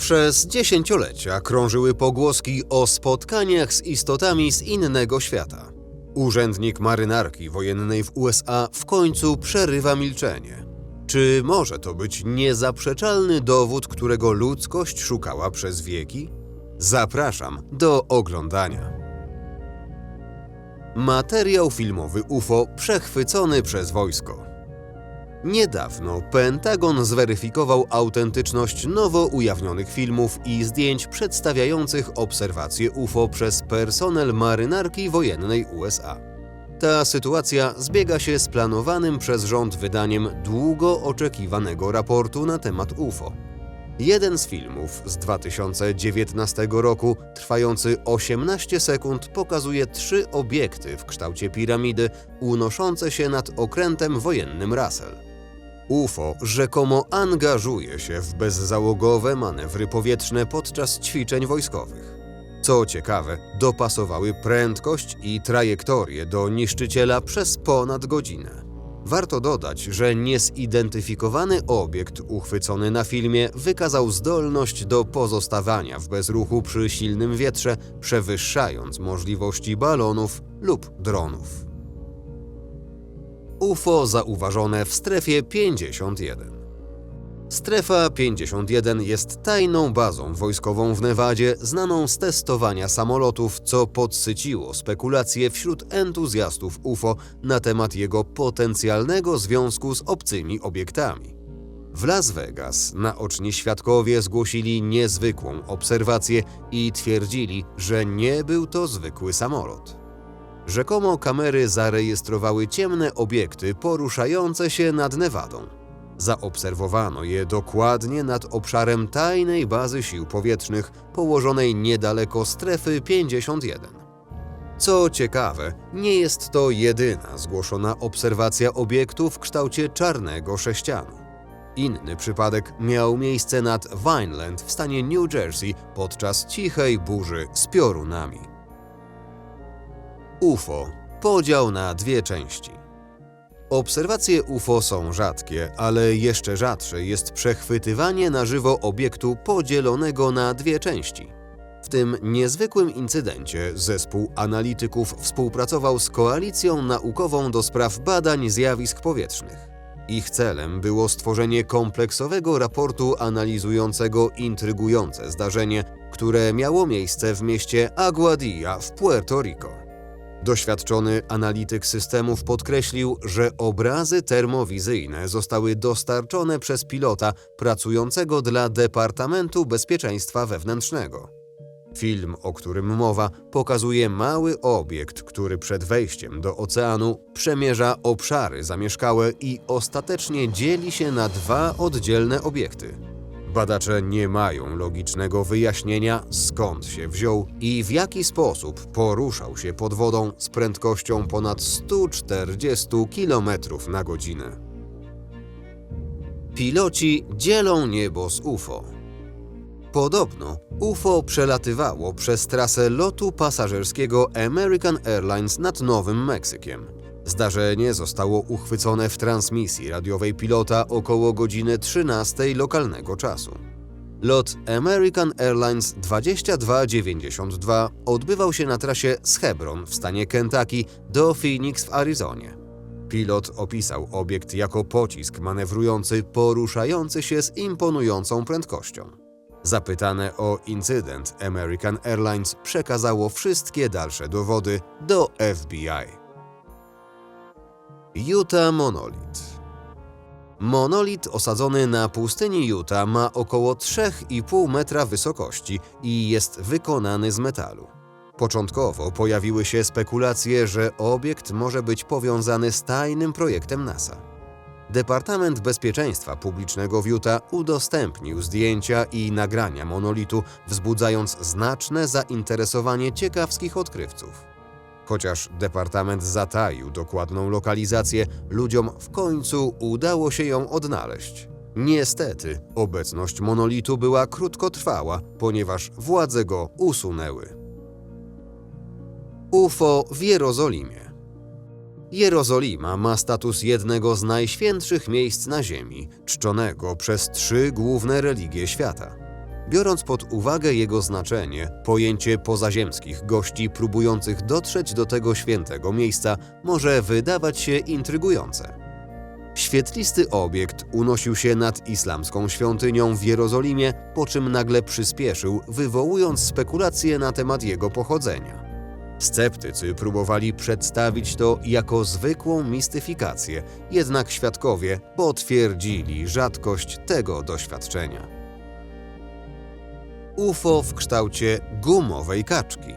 Przez dziesięciolecia krążyły pogłoski o spotkaniach z istotami z innego świata. Urzędnik marynarki wojennej w USA w końcu przerywa milczenie. Czy może to być niezaprzeczalny dowód, którego ludzkość szukała przez wieki? Zapraszam do oglądania. Materiał filmowy UFO przechwycony przez wojsko. Niedawno Pentagon zweryfikował autentyczność nowo ujawnionych filmów i zdjęć przedstawiających obserwacje UFO przez personel marynarki wojennej USA. Ta sytuacja zbiega się z planowanym przez rząd wydaniem długo oczekiwanego raportu na temat UFO. Jeden z filmów z 2019 roku, trwający 18 sekund, pokazuje trzy obiekty w kształcie piramidy unoszące się nad okrętem wojennym Russell. UFO rzekomo angażuje się w bezzałogowe manewry powietrzne podczas ćwiczeń wojskowych. Co ciekawe, dopasowały prędkość i trajektorię do niszczyciela przez ponad godzinę. Warto dodać, że niezidentyfikowany obiekt uchwycony na filmie wykazał zdolność do pozostawania w bezruchu przy silnym wietrze, przewyższając możliwości balonów lub dronów. UFO zauważone w strefie 51. Strefa 51 jest tajną bazą wojskową w Nevadzie, znaną z testowania samolotów, co podsyciło spekulacje wśród entuzjastów UFO na temat jego potencjalnego związku z obcymi obiektami. W Las Vegas naoczni świadkowie zgłosili niezwykłą obserwację i twierdzili, że nie był to zwykły samolot. Rzekomo kamery zarejestrowały ciemne obiekty poruszające się nad Nevadą. Zaobserwowano je dokładnie nad obszarem tajnej bazy sił powietrznych położonej niedaleko strefy 51. Co ciekawe, nie jest to jedyna zgłoszona obserwacja obiektu w kształcie czarnego sześcianu. Inny przypadek miał miejsce nad Vineland w stanie New Jersey podczas cichej burzy z piorunami. UFO podział na dwie części. Obserwacje UFO są rzadkie, ale jeszcze rzadsze jest przechwytywanie na żywo obiektu podzielonego na dwie części. W tym niezwykłym incydencie zespół analityków współpracował z Koalicją Naukową do spraw badań zjawisk powietrznych. Ich celem było stworzenie kompleksowego raportu analizującego intrygujące zdarzenie, które miało miejsce w mieście Aguadilla w Puerto Rico. Doświadczony analityk systemów podkreślił, że obrazy termowizyjne zostały dostarczone przez pilota pracującego dla Departamentu Bezpieczeństwa Wewnętrznego. Film, o którym mowa, pokazuje mały obiekt, który przed wejściem do oceanu przemierza obszary zamieszkałe i ostatecznie dzieli się na dwa oddzielne obiekty. Badacze nie mają logicznego wyjaśnienia, skąd się wziął i w jaki sposób poruszał się pod wodą z prędkością ponad 140 km na godzinę. Piloci dzielą niebo z UFO. Podobno UFO przelatywało przez trasę lotu pasażerskiego American Airlines nad Nowym Meksykiem. Zdarzenie zostało uchwycone w transmisji radiowej pilota około godziny 13 lokalnego czasu. Lot American Airlines 2292 odbywał się na trasie z Hebron w stanie Kentucky do Phoenix w Arizonie. Pilot opisał obiekt jako pocisk manewrujący, poruszający się z imponującą prędkością. Zapytane o incydent, American Airlines przekazało wszystkie dalsze dowody do FBI. Utah Monolit Monolit osadzony na pustyni Utah ma około 3,5 metra wysokości i jest wykonany z metalu. Początkowo pojawiły się spekulacje, że obiekt może być powiązany z tajnym projektem NASA. Departament Bezpieczeństwa Publicznego w Utah udostępnił zdjęcia i nagrania monolitu, wzbudzając znaczne zainteresowanie ciekawskich odkrywców. Chociaż departament zataił dokładną lokalizację, ludziom w końcu udało się ją odnaleźć. Niestety, obecność monolitu była krótkotrwała, ponieważ władze go usunęły. UFO w Jerozolimie Jerozolima ma status jednego z najświętszych miejsc na Ziemi, czczonego przez trzy główne religie świata. Biorąc pod uwagę jego znaczenie, pojęcie pozaziemskich gości próbujących dotrzeć do tego świętego miejsca może wydawać się intrygujące. Świetlisty obiekt unosił się nad islamską świątynią w Jerozolimie, po czym nagle przyspieszył, wywołując spekulacje na temat jego pochodzenia. Sceptycy próbowali przedstawić to jako zwykłą mistyfikację, jednak świadkowie potwierdzili rzadkość tego doświadczenia. UFO w kształcie gumowej kaczki.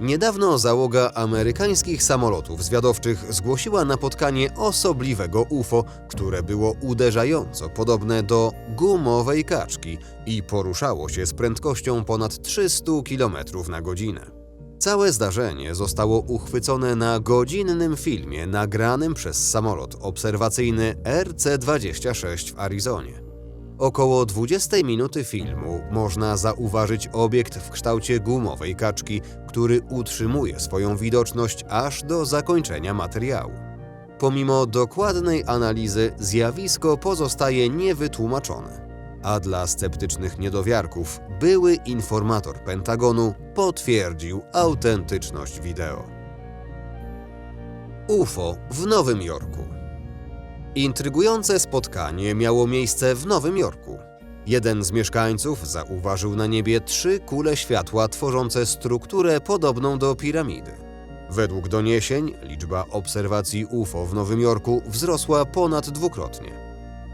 Niedawno załoga amerykańskich samolotów zwiadowczych zgłosiła napotkanie osobliwego UFO, które było uderzająco podobne do gumowej kaczki i poruszało się z prędkością ponad 300 km na godzinę. Całe zdarzenie zostało uchwycone na godzinnym filmie nagranym przez samolot obserwacyjny RC-26 w Arizonie. Około 20 minuty filmu można zauważyć obiekt w kształcie gumowej kaczki, który utrzymuje swoją widoczność aż do zakończenia materiału. Pomimo dokładnej analizy, zjawisko pozostaje niewytłumaczone. A dla sceptycznych niedowiarków, były informator Pentagonu potwierdził autentyczność wideo. UFO w Nowym Jorku. Intrygujące spotkanie miało miejsce w Nowym Jorku. Jeden z mieszkańców zauważył na niebie trzy kule światła tworzące strukturę podobną do piramidy. Według doniesień liczba obserwacji UFO w Nowym Jorku wzrosła ponad dwukrotnie.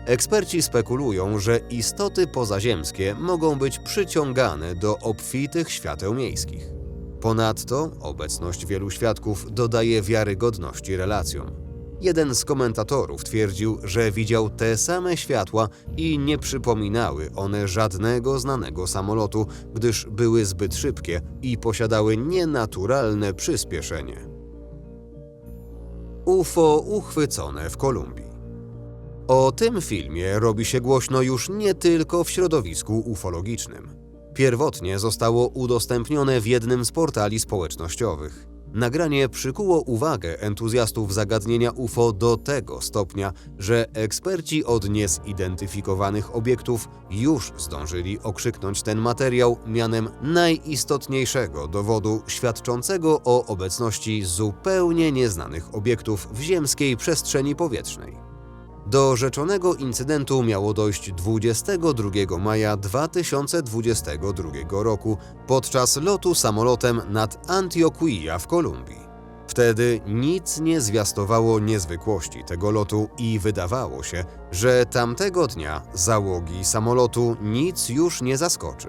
Eksperci spekulują, że istoty pozaziemskie mogą być przyciągane do obfitych świateł miejskich. Ponadto obecność wielu świadków dodaje wiarygodności relacjom. Jeden z komentatorów twierdził, że widział te same światła i nie przypominały one żadnego znanego samolotu, gdyż były zbyt szybkie i posiadały nienaturalne przyspieszenie. UFO uchwycone w Kolumbii. O tym filmie robi się głośno już nie tylko w środowisku ufologicznym. Pierwotnie zostało udostępnione w jednym z portali społecznościowych. Nagranie przykuło uwagę entuzjastów zagadnienia UFO do tego stopnia, że eksperci od niezidentyfikowanych obiektów już zdążyli okrzyknąć ten materiał mianem najistotniejszego dowodu świadczącego o obecności zupełnie nieznanych obiektów w ziemskiej przestrzeni powietrznej. Do rzeczonego incydentu miało dojść 22 maja 2022 roku podczas lotu samolotem nad Antioquia w Kolumbii. Wtedy nic nie zwiastowało niezwykłości tego lotu i wydawało się, że tamtego dnia załogi samolotu nic już nie zaskoczy.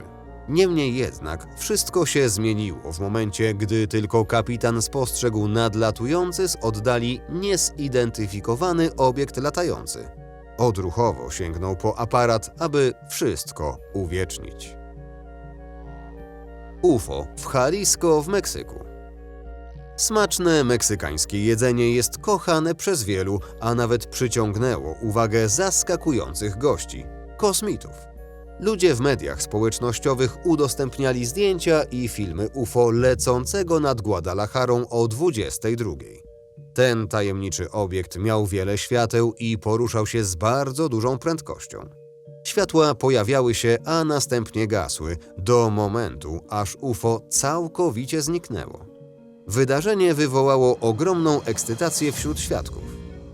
Niemniej jednak wszystko się zmieniło w momencie, gdy tylko kapitan spostrzegł nadlatujący z oddali niezidentyfikowany obiekt latający. Odruchowo sięgnął po aparat, aby wszystko uwiecznić. UFO w Jalisco w Meksyku. Smaczne meksykańskie jedzenie jest kochane przez wielu, a nawet przyciągnęło uwagę zaskakujących gości kosmitów. Ludzie w mediach społecznościowych udostępniali zdjęcia i filmy UFO lecącego nad Guadalajarą o 22. Ten tajemniczy obiekt miał wiele świateł i poruszał się z bardzo dużą prędkością. Światła pojawiały się, a następnie gasły, do momentu, aż UFO całkowicie zniknęło. Wydarzenie wywołało ogromną ekscytację wśród świadków.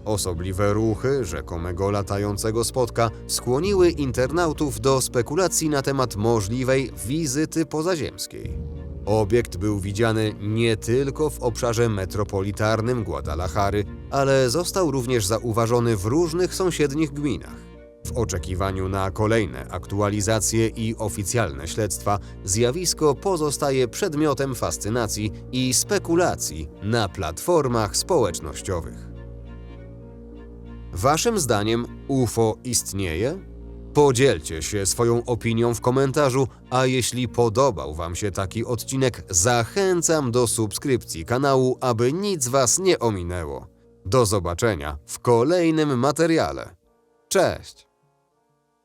Osobliwe ruchy rzekomego latającego spotka skłoniły internautów do spekulacji na temat możliwej wizyty pozaziemskiej. Obiekt był widziany nie tylko w obszarze metropolitarnym Guadalajary, ale został również zauważony w różnych sąsiednich gminach. W oczekiwaniu na kolejne aktualizacje i oficjalne śledztwa, zjawisko pozostaje przedmiotem fascynacji i spekulacji na platformach społecznościowych. Waszym zdaniem UFO istnieje? Podzielcie się swoją opinią w komentarzu, a jeśli podobał Wam się taki odcinek, zachęcam do subskrypcji kanału, aby nic Was nie ominęło. Do zobaczenia w kolejnym materiale. Cześć!